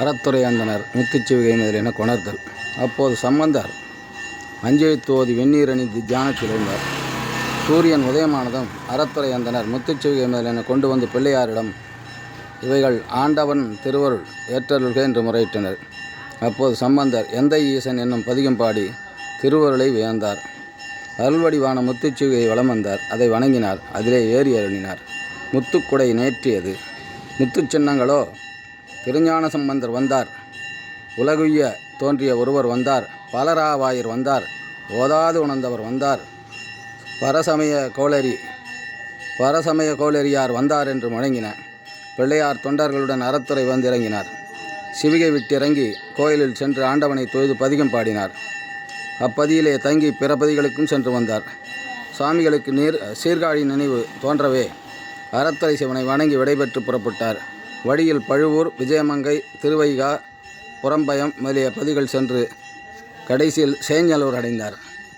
அறத்துறை அந்தனர் முத்துச்சிவிகை முதலியன கொணர்தல் அப்போது சம்பந்தர் மஞ்சள் தோதி வெந்நீர் அணிந்து தியானத்தில் இருந்தார் சூரியன் உதயமானதும் அறத்துறை அந்தனர் முத்துச்சிவிகை முதலியன கொண்டு வந்து பிள்ளையாரிடம் இவைகள் ஆண்டவன் திருவருள் ஏற்றருள்க என்று முறையிட்டனர். அப்போது சம்பந்தர் எந்தை ஈசன் என்னும் பதிகம் பாடி திருவருளை வியந்தார். அருள்வடிவான முத்துச்சிவிகை வலம் வந்தார். அதை வணங்கினார். அதிலே ஏறி அருளினார். முத்துக்குடை நேற்றியது. முத்துச் சின்னங்களோ திருஞான சம்பந்தர் வந்தார். உலகுய்ய தோன்றிய ஒருவர் வந்தார். பலராவாயர் வந்தார். ஓதாது உணர்ந்தவர் வந்தார். பரசமய கோளரி பரசமய கோளரியார் வந்தார் என்று முழங்கின. பிள்ளையார் தொண்டர்களுடன் அறத்துறை வந்திறங்கினார். சிவிகை விட்டிறங்கி கோயிலில் சென்று ஆண்டவனை தொழுது பதிகம் பாடினார். அப்பதியிலே தங்கி பிற பதிகளுக்கும் சென்று வந்தார். சுவாமிகளுக்கு நீர் சீர்காழி நினைவு தோன்றவே அறத்துறை சிவனை வணங்கி விடைபெற்று புறப்பட்டார். வழியில் பழுவூர் விஜயமங்கை திருவைகா புறம்பயம் முதலிய பகுதிகள் சென்று கடைசியில் சேஞ்சலூர் அடைந்தார்.